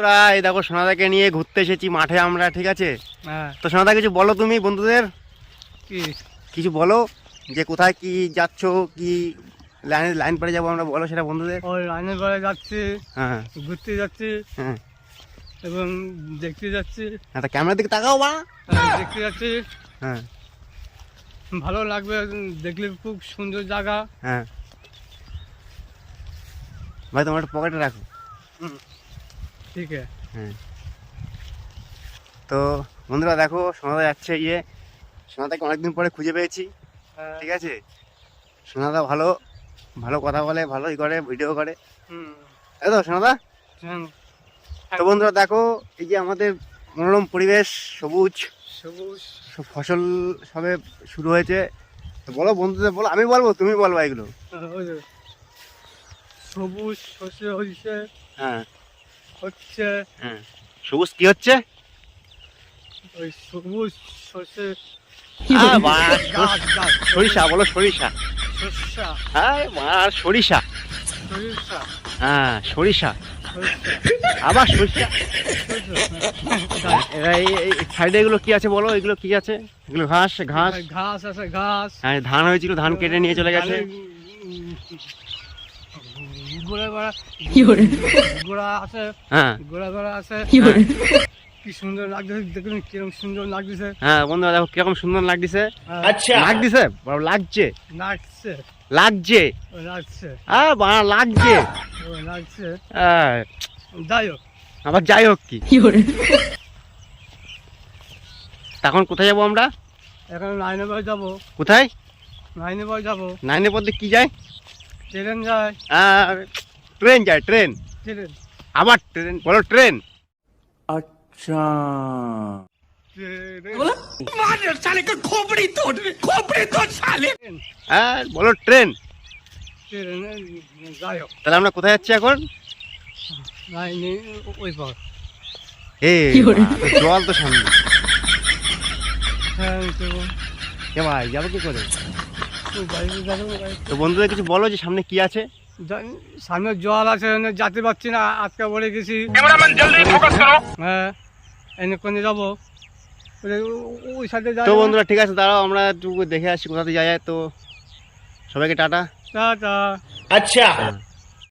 তোরা এই দেখো সোনাদাকে নিয়ে ঘুরতে এসেছি মাঠে আমরা ঠিক আছে? হ্যাঁ। তো সোনাদা কিছু বলো তুমি বন্ধুদের? কিছু বলো যে কোথায় কি যাচ্ছ কি লাইন লাইন পরে যাব আমরা বলো সেটা বন্ধুদের। লাইনের পরে যাচ্ছি হ্যাঁ। ঘুরতে যাচ্ছি হ্যাঁ। এবং দেখতে যাচ্ছি। হ্যাঁ তা ক্যামেরার দিকে তাকাও বা। হ্যাঁ, দেখতে যাচ্ছি। হ্যাঁ। ভালো লাগবে দেখলে খুব সুন্দর জায়গা। হ্যাঁ। ভাই তোমার একটা পকেটে রাখো। ঠিক আছে হ্যাঁ তো বন্ধুরা দেখো সোনাদা যাচ্ছে ইয়ে। সোনাদাকে অনেকদিন পরে খুঁজে পেয়েছি হ্যাঁ, ঠিক আছে? সোনাদা ভালো ভালো কথা বলে ভালো ই করে ভিডিও করে। তো সোনাদা? তো বন্ধুরা দেখো এই যে আমাদের মনোরম পরিবেশ সবুজ সবুজ। সব ফসল সবে শুরু হয়েছে। তো বলো বন্ধুদের বলো আমি বলব তুমি বলবা এগুলো। হ্যাঁ, সবুজ শস্য হচ্ছে হ্যাঁ। হচ্ছে হ্যাঁ সবুজ কি হচ্ছে? ওই সবুজ গাছ সরিষা বলো সরিষা। হ্যাঁ সরিষা। সরিষা। হ্যাঁ সরিষা। সরিষা। আবার সরিষা। সরিষা। সাইডে এগুলো কি আছে বলো? এগুলো কি আছে? এগুলো ঘাস ঘাস। ঘাস আছে ঘাস। হ্যাঁ ধান হয়েছিল ধান কেটে নিয়ে চলে গেছে। গোড়া গোড়া গোড়া আছে হ্যাঁ। গোড়া গোড়া আছে হ্যাঁ। কি সুন্দর লাগতেছে দেখুন কীরকম সুন্দর লাগতেছে হ্যাঁ বন্ধুরা দেখো কীরকম সুন্দর লাগতেছে আচ্ছা। লাগতেছে লাগছে। লাগছে। লাগছে। ও লাগছে। লাগছে। লাগছে। হ্যাঁ, যাই হোক। আবার যাই হোক কি? তখন কোথায় যাব আমরা? এখন বাই যাব। কোথায়? বাই যাব। নাইনের পথে কি যায়? ট্রেন যায় ট্রেন যায় ট্রেন ট্রেন আবার ট্রেন বলো ট্রেন হ্যাঁ বলো ট্রেন যাই হোক তাহলে আমরা কোথায় যাচ্ছি এখন? লাইনে ওই পর। জল তো সামনে। হ্যাঁ ভাই যাব কি করে? যাব তো বন্ধুদের কিছু বলো যে সামনে কি আছে? সামনে জল আছে যাতে যেতে পারছি না আজকে বলে গেছি। হ্যাঁ এনে কোনে যাব? ওই- যাই তো বন্ধুরা ঠিক আছে দাঁড়াও আমরা একটু দেখে আসি কোথাতে যাওয়া যায়। তো সবাইকে টাটা। টাটা। হ্যাঁ।